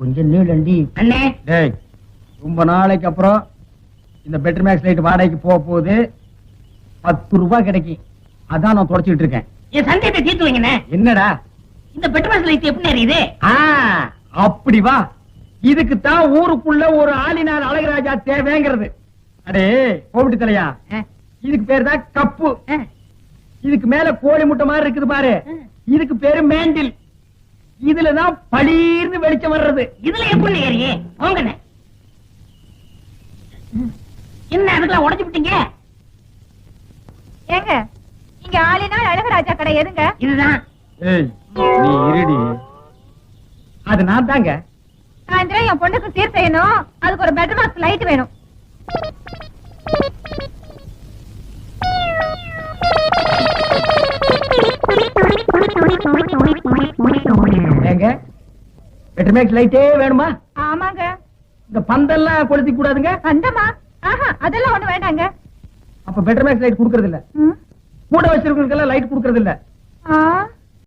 கொஞ்சம் நீளண்டி அண்ணே. டேய் ரொம்ப நாளைக்கு அப்புறம் இந்த பெட்டர் மேக்ஸ் லைட் வாடகைக்கு போக போகுது பத்து ரூபாய் கிடைக்கும். அதான் நான் தொடச்சிட்டு இருக்கேன். என் சந்தேகத்தை தீர்த்து வைங்கண்ணே. என்னடா? இந்த பெட்ரோல் லைட் எப்படி ஆ அப்படி வா. இதுக்கு தான் ஊருக்குள்ள ஒரு ஆளினார் அழகராஜா தேவைங்கிறது. அடே கோவிட்டு தலையா? இதுக்கு பேரு தான் கப்பு. இதுக்கு மேல கோழி முட்டை மாதிரி இருக்குது பாரு. இதுக்கு பேரு மேண்டில். இதுலதான் பளீர்னு வெளிச்சம் வர்றது. இதுல எப்படி ஏறியே? போங்கண்ணே என்ன அதுக்கெல்லாம் உடைச்சு விட்டீங்க? ஏங்க இங்க ஆளினால் அழகராஜா கடை எதுங்க? இதுதான். ஏய் நீ இருடி. அது நான் தாங்க. சாயந்தரம் என் பொண்ணுக்கு சீர் செய்யணும். அதுக்கு ஒரு பெட்ரூம் பாக்ஸ் லைட் வேணும். ஏங்க பெட்டர் மேக்ஸ் லைட்டே வேணுமா? ஆமாங்க. இந்த பந்தெல்லாம் கொளுத்தி கூடாதுங்க. அந்தமா ஆஹா அதெல்லாம் ஒண்ணு வேண்டாங்க. அப்ப பெட்டர் மேக்ஸ் லைட் கொடுக்கறது இல்ல. கூட வச்சிருக்கவங்களுக்கு எல்லாம் லைட் கொடுக்கறது இல்ல ஆ.